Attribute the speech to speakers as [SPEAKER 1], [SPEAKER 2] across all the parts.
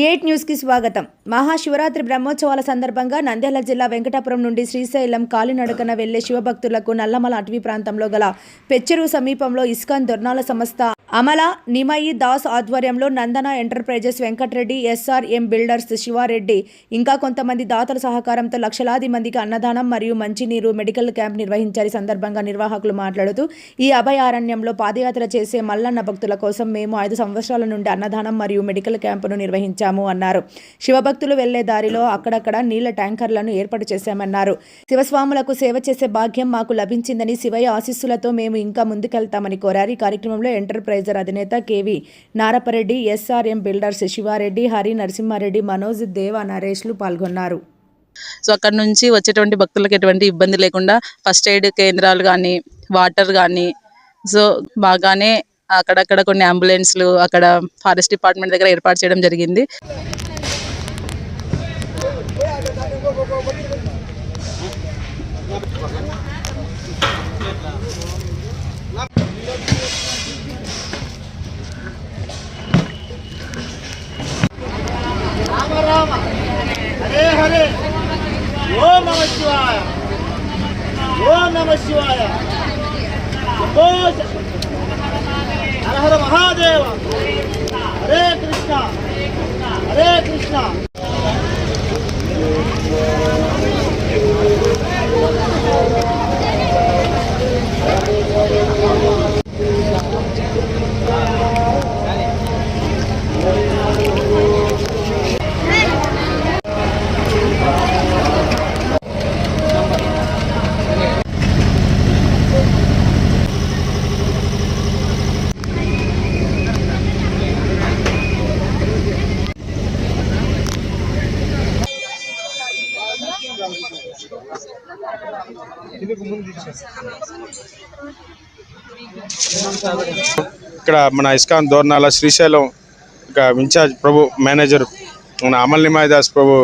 [SPEAKER 1] Eight న్యూస్కి స్వాగతం. మహాశివరాత్రి బ్రహ్మోత్సవాల సందర్భంగా నంద్యాల జిల్లా వెంకటాపురం నుండి శ్రీశైలం కాలినడకన వెళ్ళే శివభక్తులకు నల్లమల అటవీ ప్రాంతంలో గల పెచ్చెరు సమీపంలో ఇస్కాన్ దొర్నాల సంస్థ అమల నిమయి దాస్ ఆధ్వర్యంలో Nandana enterprises Venkatareddy S R M builders Sivareddy ఇంకా కొంతమంది దాతల సహకారంతో లక్షలాది మందికి అన్నదానం మరియు మంచినీరు మెడికల్ క్యాంప్ నిర్వహించారు. సందర్భంగా నిర్వాహకులు మాట్లాడుతూ ఈ అభయారణ్యంలో పాదయాత్ర చేసే మల్లన్న భక్తుల కోసం మేము ఐదు సంవత్సరాల నుండి అన్నదానం మరియు మెడికల్ క్యాంపును నిర్వహించాము అన్నారు. శివభక్తులు వెళ్ళే దారిలో అక్కడక్కడ నీళ్ళ ట్యాంకర్లను ఏర్పాటు చేశామన్నారు. శివస్వాములకు సేవ చేసే భాగ్యం మాకు లభించిందని శివయ్య ఆశీస్సులతో మేము ఇంకా ముందుకెళ్తామని కోరారు. ఈ కార్యక్రమంలో ఎంటర్ప్రైజర్ అధినేత K V Narapareddy S R M builders Sivareddy Hari Narasimhareddy Manoj Deva నరేష్లు పాల్గొన్నారు.
[SPEAKER 2] సో అక్కడ నుంచి వచ్చేటువంటి భక్తులకు ఎటువంటి ఇబ్బంది లేకుండా ఫస్ట్ ఎయిడ్ కేంద్రాలు కానీ వాటర్ కానీ సో బాగానే అక్కడక్కడ కొన్ని అంబులెన్స్లు అక్కడ ఫారెస్ట్ డిపార్ట్మెంట్ దగ్గర ఏర్పాటు చేయడం జరిగింది.
[SPEAKER 3] राम। हरे हरे। ओम नम शिवाय। ओम नमः शिवाय। हर हर महादेव। हरे कृष्णा। हरे कृष्णा। Thank you.
[SPEAKER 4] ఇక్కడ మన ఇస్కాన్ దోర్నాల శ్రీశైలం ఇక ఇన్ఛార్జ్ ప్రభు మేనేజర్ మన అమల్ నిమాయదాస్ ప్రభు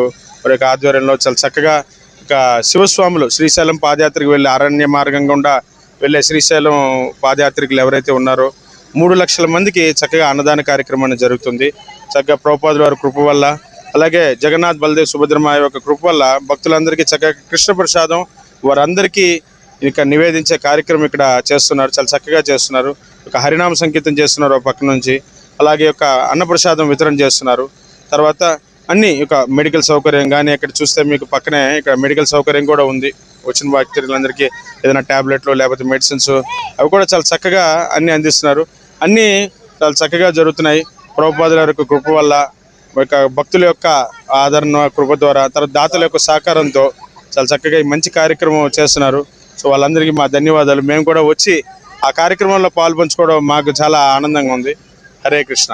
[SPEAKER 4] వారి యొక్క ఆధ్వర్యంలో చాలా చక్కగా ఇక శివస్వాములు శ్రీశైలం పాదయాత్రకు వెళ్ళే అరణ్య మార్గం గుండా వెళ్ళే శ్రీశైలం పాదయాత్రికులు ఎవరైతే ఉన్నారో మూడు లక్షల మందికి చక్కగా అన్నదాన కార్యక్రమం అనేది జరుగుతుంది. చక్కగా ప్రభుపాదుల వారి కృప వల్ల అలాగే జగన్నాథ్ బలదేవ్ సుభద్రమాయ యొక్క కృప వల్ల భక్తులందరికీ చక్కగా కృష్ణ ప్రసాదం వారందరికీ ఇక నివేదించే కార్యక్రమం ఇక్కడ చేస్తున్నారు. చాలా చక్కగా చేస్తున్నారు. ఒక హరినామ సంకీర్తం చేస్తున్నారు ఒక పక్క నుంచి. అలాగే ఒక అన్నప్రసాదం వితరణ చేస్తున్నారు. తర్వాత అన్ని ఒక మెడికల్ సౌకర్యం కానీ ఇక్కడ చూస్తే మీకు పక్కనే ఇక్కడ మెడికల్ సౌకర్యం కూడా ఉంది. వచ్చిన వ్యక్తులందరికీ ఏదైనా ట్యాబ్లెట్లు లేకపోతే మెడిసిన్స్ అవి కూడా చాలా చక్కగా అన్నీ అందిస్తున్నారు. అన్నీ చాలా చక్కగా జరుగుతున్నాయి. ప్రభుపాదుల యొక్క కృప వల్ల ఒక భక్తుల యొక్క ఆదరణ కృప ద్వారా తర్వాత దాతల యొక్క సహకారంతో చాలా చక్కగా ఈ మంచి కార్యక్రమం చేస్తున్నారు. సో వాళ్ళందరికీ మా ధన్యవాదాలు. మేము కూడా వచ్చి ఆ కార్యక్రమంలో పాల్పంచుకోవడం మాకు చాలా ఆనందంగా ఉంది. హరే కృష్ణ.